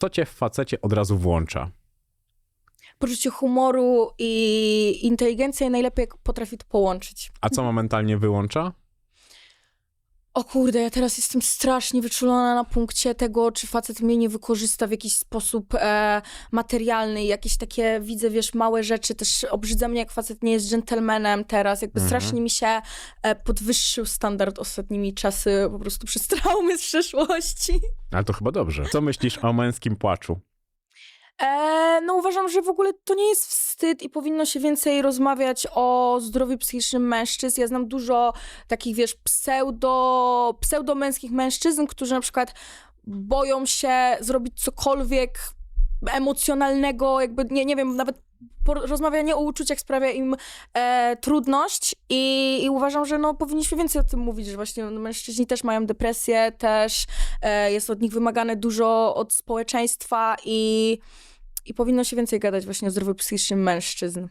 Co cię w facecie od razu włącza? Poczucie humoru i inteligencja i najlepiej jak potrafi to połączyć. A co momentalnie wyłącza? O kurde, ja teraz jestem strasznie wyczulona na punkcie tego, czy facet mnie nie wykorzysta w jakiś sposób e, materialny. Jakieś takie, widzę, wiesz, małe rzeczy. Też obrzydza mnie, jak facet nie jest dżentelmenem teraz. Jakby Mhm. strasznie mi się e, podwyższył standard ostatnimi czasy, po prostu przez traumy z przeszłości. Ale to chyba dobrze. Co myślisz o męskim płaczu? E, no uważam, że w ogóle to nie jest wstyd i powinno się więcej rozmawiać o zdrowiu psychicznym mężczyzn. Ja znam dużo takich, wiesz, pseudo, pseudomęskich mężczyzn, którzy na przykład boją się zrobić cokolwiek emocjonalnego, jakby, nie, nie wiem, nawet rozmawianie o uczuciach sprawia im e, trudność i, i uważam, że no, powinniśmy więcej o tym mówić, że właśnie no, mężczyźni też mają depresję, też e, jest od nich wymagane dużo od społeczeństwa i, i powinno się więcej gadać właśnie o zdrowiu psychicznym mężczyzn.